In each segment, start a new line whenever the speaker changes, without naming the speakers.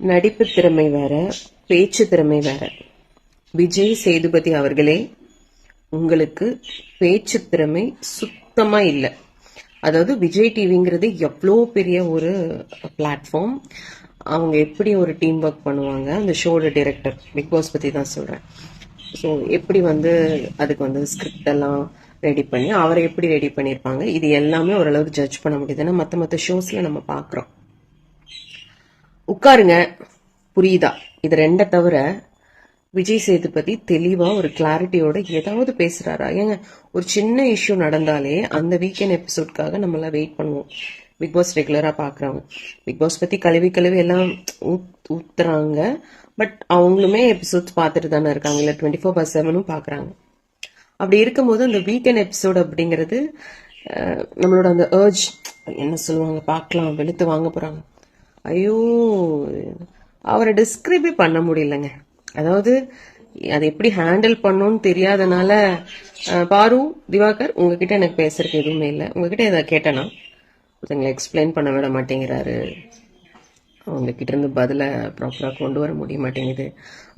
நடிப்பு திறமை வேற பேச்சு திறமை வேற. விஜய் சேதுபதி அவர்களே உங்களுக்கு பேச்சு திறமை சுத்தமா இல்லை. அதாவது விஜய் டிவிங்கிறது எவ்வளோ பெரிய ஒரு பிளாட்ஃபார்ம் அவங்க எப்படி ஒரு டீம் ஒர்க் பண்ணுவாங்க அந்த ஷோட டிரெக்டர் பிக் பாஸ் பற்றி தான் சொல்கிறேன் ஸோ எப்படி வந்து அதுக்கு வந்து ஸ்கிரிப்ட் எல்லாம் ரெடி பண்ணி அவரை எப்படி ரெடி பண்ணியிருப்பாங்க இது எல்லாமே ஓரளவுக்கு ஜட்ஜ் பண்ண முடியுது ஏன்னா மற்ற மற்ற ஷோஸில் நம்ம பார்க்குறோம் உட்காருங்க. புரியுதா? இது ரெண்டை தவிர விஜய் சேதுபதி தெளிவா ஒரு கிளாரிட்டியோட ஏதாவது பேசுறாரா? ஏங்க ஒரு சின்ன இஷ்யூ நடந்தாலே அந்த வீக்கெண்ட் எபிசோட்காக நம்மளாம் வெயிட் பண்ணுவோம். பிக் பாஸ் ரெகுலரா பாக்குறவங்க. பிக் பாஸ் பத்தி கழுவி கழுவி எல்லாம் ஊத்- ஊத்துறாங்க. பட் அவங்களுமே எபிசோட்ஸ் பார்த்துட்டு தானே இருக்காங்க. இல்லை டுவெண்ட்டி ஃபோர் பர் செவனும் பாக்குறாங்க. அப்படி இருக்கும்போது அந்த வீக்கெண்ட் எபிசோட் அப்படிங்கிறது நம்மளோட அந்த ஏர்ஜ் என்ன சொல்லுவாங்க பார்க்கலாம் வெளுத்து வாங்க போறாங்க. ஐயோ அவரை டிஸ்கிரைபே பண்ண முடியலங்க. அதாவது அதை எப்படி ஹேண்டில் பண்ணணும்னு தெரியாதனால பாரு திவாகர் உங்ககிட்ட எனக்கு பேசுறதுக்கு எதுவுமே இல்லை. உங்ககிட்ட இதை கேட்டேனா? ஒருத்தங்களை எக்ஸ்பிளைன் பண்ண விட மாட்டேங்கிறாரு. அவங்ககிட்ட இருந்து பதிலை ப்ராப்பராக கொண்டு வர முடிய மாட்டேங்குது.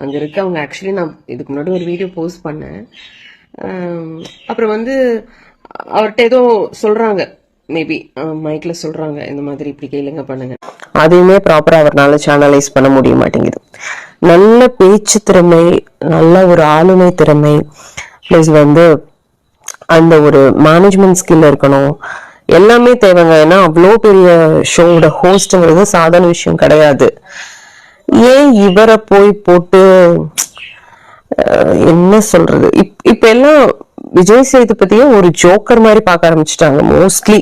அங்கே இருக்க அவங்க ஆக்சுவலி நான் இதுக்கு முன்னாடி ஒரு வீடியோ போஸ்ட் பண்ணேன். அப்புறம் வந்து அவர்கிட்ட ஏதோ சொல்கிறாங்க மேபி மைக்ல சொல்றாங்க. இந்த மாதிரி இப்படி கேளுங்க பண்ணுங்க. அதையுமே ப்ராப்பராக அவர்னால சேனலைஸ் பண்ண முடிய மாட்டேங்குது. நல்ல பேச்சு திறமை நல்ல ஒரு ஆளுமை திறமை ப்ளஸ் வந்து அந்த ஒரு மேனேஜ்மெண்ட் ஸ்கில் இருக்கணும். எல்லாமே தேவைங்க. ஏன்னா அவ்வளோ பெரிய ஷோவோட ஹோஸ்ட்ங்கிறது சாதாரண விஷயம் கிடையாது. ஏன் இவரை போய் போட்டு என்ன சொல்றது? இப்- இப்ப எல்லாம் விஜய் சேதுபதியை ஒரு ஜோக்கர் மாதிரி பார்க்க ஆரம்பிச்சிட்டாங்க. மோஸ்ட்லி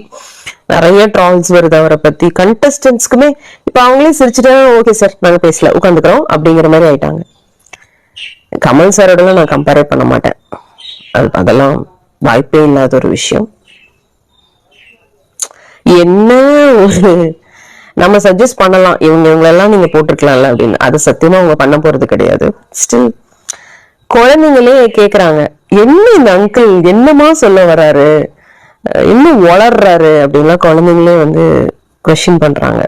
நிறைய ட்ரால்ஸ் வருது அவரை பத்தி. கண்டஸ்டன்ஸ்க்குமே இப்ப அவங்களே சிரிச்சுட்டா ஓகே சார் நாங்க பேசல உட்காந்துக்கிறோம் அப்படிங்கிற மாதிரி ஆயிட்டாங்க. கமல் சாரோட நான் கம்பேரே பண்ண மாட்டேன். அது அதெல்லாம் வாய்ப்பே இல்லாத ஒரு விஷயம். என்ன ஒரு நம்ம சஜஸ்ட் பண்ணலாம். இவங்க இவங்களெல்லாம் நீங்க போட்டிருக்கலாம்ல அப்படின்னு. அது சத்தியமா அவங்க பண்ண போறது கிடையாது. ஸ்டில் குழந்தைங்களே கேட்குறாங்க என்ன இந்த அங்கிள் என்னமா சொல்ல வராரு என்ன வளர்றாரு அப்படின்லாம் குழந்தைங்களே வந்து கொஷின் பண்ணுறாங்க